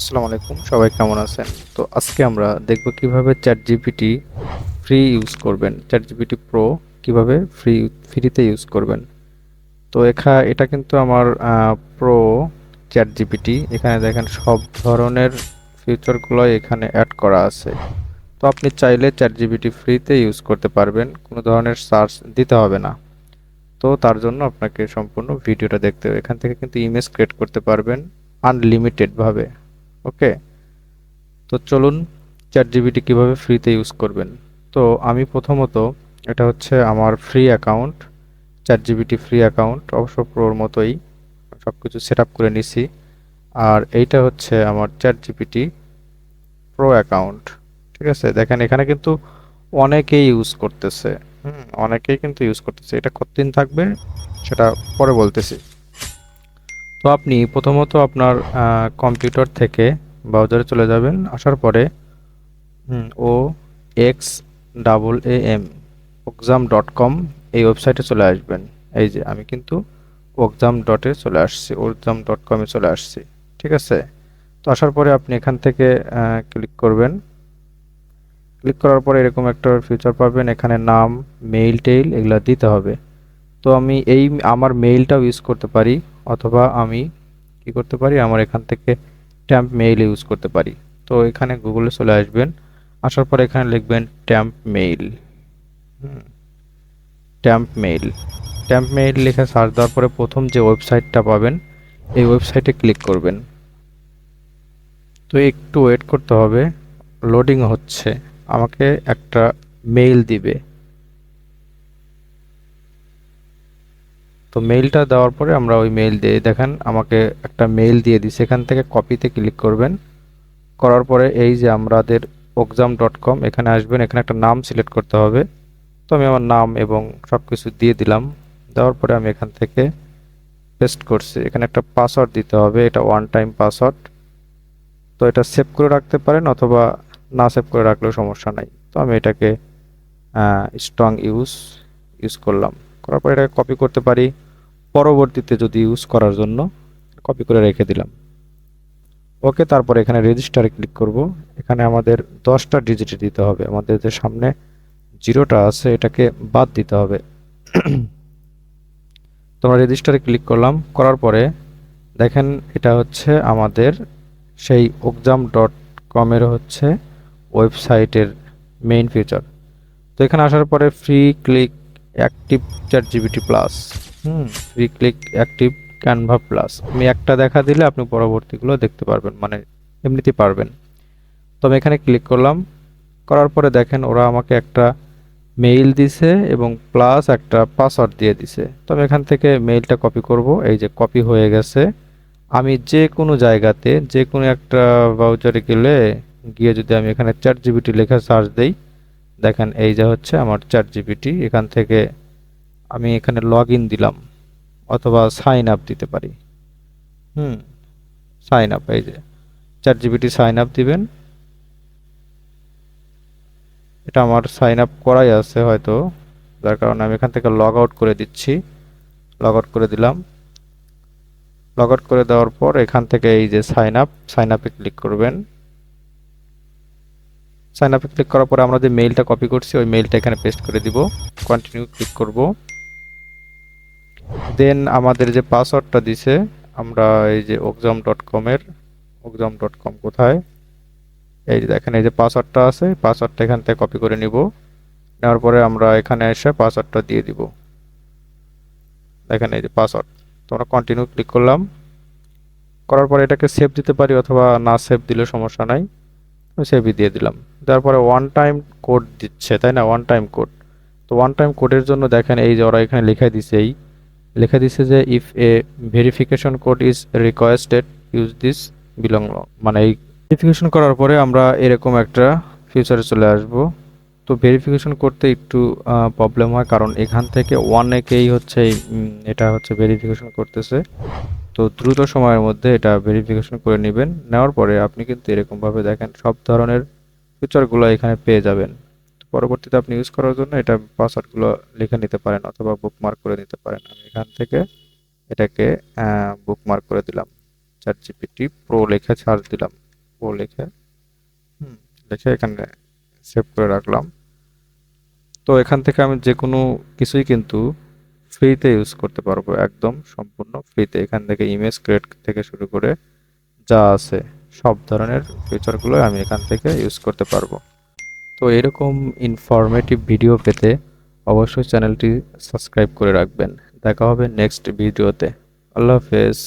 আসসালামু আলাইকুম, সবাই কেমন আছেন? তো আজকে আমরা দেখব কীভাবে চ্যাট জিপিটি ফ্রি ইউজ করবেন। চ্যাট জিপিটি প্রো কীভাবে ফ্রি ফ্রিতে ইউজ করবেন। তো এখা, এটা কিন্তু আমার প্রো চ্যাট জিপিটি এখানে দেখেন সব ধরনের ফিচারগুলো এখানে অ্যাড করা আছে। তো আপনি চাইলে চ্যাট জিপিটি ফ্রিতে ইউজ করতে পারবেন, কোনো ধরনের সার্চ দিতে হবে না। তো তার জন্য আপনাকে সম্পূর্ণ ভিডিওটা দেখতে হবে। এখান থেকে কিন্তু ইমেজ ক্রিয়েট করতে পারবেন আনলিমিটেডভাবে ওকে তো চলুন চ্যাট জিবিটি কীভাবে ফ্রিতে ইউজ করবেন? তো আমি প্রথমত এটা হচ্ছে আমার free account chat GPT free account অবশ্য প্রোর মতোই সব কিছু সেট করে নিছি। আর এইটা হচ্ছে আমার চ্যাট জিপিটি প্রো অ্যাকাউন্ট ঠিক আছে? দেখেন, এখানে কিন্তু অনেকেই ইউজ করতেছে। হুম, অনেকেই কিন্তু ইউজ করতেছে। এটা কতদিন থাকবে? সেটা পরে বলতেছি। তো আপনি প্রথমত আপনার কম্পিউটার থেকে ব্রাউজারে চলে যাবেন, আসার পরে ও X double A M ওকজাম dot com এই ওয়েবসাইটে চলে আসবেন। এই যে আমি কিন্তু ওকজাম ডটে চলে আসছি ওকজাম ডট কমে চলে আসছি, ঠিক আছে? তো আসার পরে আপনি এখান থেকে ক্লিক করবেন। ক্লিক করার পরে এরকম একটা ফিচার পাবেন, এখানে নাম মেইল টেইল এগুলো দিতে হবে। তো আমি এই, আমার মেইলটাও ইউজ করতে পারি। অথবা আমি কি করতে পারি? আমার এখান থেকে ট্যাম্প মেইল ইউজ করতে পারি। তো এখানে গুগলে চলে আসবেন। আসার পর এখানে লিখবেন temp mail temp mail temp mail লিখে সার্চ দেওয়ার পরে প্রথম যে ওয়েবসাইটটা পাবেন, এই ওয়েবসাইটে ক্লিক করবেন। তো একটু ওয়েট করতে হবে। লোডিং হচ্ছে। আমাকে একটা মেইল দিবে। তো মেইলটা দেওয়ার পরে আমরা ওই মেইল দিয়ে, দেখেন আমাকে একটা মেইল দিয়ে দিই সেখান থেকে কপিতে ক্লিক করবেন। করার পরে এই যে আমাদের ওকজাম ডট কম এখানে আসবেন। এখানে একটা নাম সিলেক্ট করতে হবে। তো আমি আমার নাম এবং সব কিছু দিয়ে দিলাম। দেওয়ার পরে আমি এখান থেকে পেস্ট করছি। এখানে একটা পাসওয়ার্ড দিতে হবে। এটা ওয়ান টাইম পাসওয়ার্ড তো এটা সেভ করে রাখতে পারেন অথবা না সেভ করে রাখলেও সমস্যা নাই। তো আমি এটাকে স্ট্রং ইউজ ইউজ করলাম। করার পর এটাকে কপি করতে পারি। পরবর্তীতে যদি ইউজ করার জন্য কপি করে রেখে দিলাম। ওকে তারপর এখানে রেজিস্টারে ক্লিক করব। এখানে আমাদের দশটা ডিজিট দিতে হবে। আমাদের যে সামনে জিরোটা আছে, এটাকে বাদ দিতে হবে। তোমরা রেজিস্টারে ক্লিক করলাম। করার পরে দেখেন এটা হচ্ছে আমাদের সেই ওকজাম ডট কমের হচ্ছে ওয়েবসাইটের মেইন ফিচার তো এখানে আসার পরে free click active chat GPT plus হুম। Free click active Canva plus আমি একটা দেখা দিলে আপনি পরবর্তীগুলো দেখতে পারবেন মানে এমনিতেই পারবেন। তো আমি এখানে ক্লিক করলাম। করার পরে দেখেন ওরা আমাকে একটা মেইল দিছে এবং প্লাস একটা পাসওয়ার্ড দিয়ে দিছে। তো আমি এখান থেকে মেইলটা কপি করব। এই যে কপি হয়ে গেছে। আমি যে কোনো জায়গাতে যে কোনো একটা ব্রাউজারে গেলে গিয়ে যদি আমি এখানে চার জিবিটি লেখা সার্চ দেই দেখেন, এই যে হচ্ছে আমার চার জিবিটি এখান থেকে আমি এখানে লগ দিলাম, অথবা সাইন আপ দিতে পারি। হুম সাইন আপ এই যে চার জিবিটি সাইন আপ দিবেন। এটা আমার সাইন আপ করাই আছে হয়তো, যার কারণে আমি এখান থেকে লগ আউট করে দিচ্ছি। লগ আউট করে দিলাম। লগ আউট করে দেওয়ার পর এখান থেকে এই যে সাইন আপ সাইন আপে ক্লিক করবেন। সাইন আপে ক্লিক করার পরে আমরা যে মেইলটা কপি করছি, ওই মেইলটা এখানে পেস্ট করে দিব। কন্টিনিউ ক্লিক করব। দেন আমাদের যে পাসওয়ার্ডটা দিছে, আমরা এই যে ওকজাম ডট কমের ওকজাম ডট কম কোথায়? এই যে দেখেন, এই যে পাসওয়ার্ডটা আছে পাসওয়ার্ডটা এখান থেকে কপি করে নিব। নেওয়ার পরে আমরা এখানে এসে পাসওয়ার্ডটা দিয়ে দিব। দেখেন এই যে পাসওয়ার্ড তো আমরা কন্টিনিউ ক্লিক করলাম। করার পরে এটাকে সেভ দিতে পারি অথবা না সেভ দিলে সমস্যা নাই। সেভই দিয়ে দিলাম। তারপরে ওয়ান টাইম কোড দিচ্ছে, তাই না? ওয়ান টাইম কোড তো ওয়ান টাইম কোডের জন্য দেখেন এই যে ওরা এখানে লেখা দিছে এই, লেখা দিছে যে if a verification code is requested use this belong মানে এই ভেরিফিকেশন করার পরে আমরা এরকম একটা ফিউচারে চলে আসব। তো ভেরিফিকেশন করতে একটু প্রবলেম হয়, কারণ এখান থেকে অনেকেই হচ্ছে এটা হচ্ছে ভেরিফিকেশন করতেছে। তো দ্রুত সময়ের মধ্যে এটা ভেরিফিকেশন করে নেবেন। নেওয়ার পরে আপনি কিন্তু এরকমভাবে দেখেন সব ধরনের ফিচারগুলো এখানে পেয়ে যাবেন। পরবর্তীতে আপনি ইউজ করার জন্য এটা পাসওয়ার্ডগুলো লিখে নিতে পারেন অথবা বুকমার্ক করে নিতে পারেন। আমি এখান থেকে এটাকে বুকমার্ক করে দিলাম। চার জিপিটি প্রো লেখা ছাড় দিলাম। প্রো লেখে, হুম, লিখে এখানে সেভ করে রাখলাম। তো এখান থেকে আমি যে কোনো কিছুই কিন্তু ফ্রিতে ইউজ করতে পারব একদম সম্পূর্ণ। ফ্রিতে এখান থেকে ইমেজ ক্রিয়েট থেকে শুরু করে যা আছে, সব ধরনের ফিচারগুলো আমি এখান থেকে ইউজ করতে পারব। তো এরকম ইনফরমেটিভ ভিডিও পেতে অবশ্যই চ্যানেলটি সাবস্ক্রাইব করে রাখবেন। দেখা হবে নেক্সট ভিডিওতে আল্লাহ হাফেজ।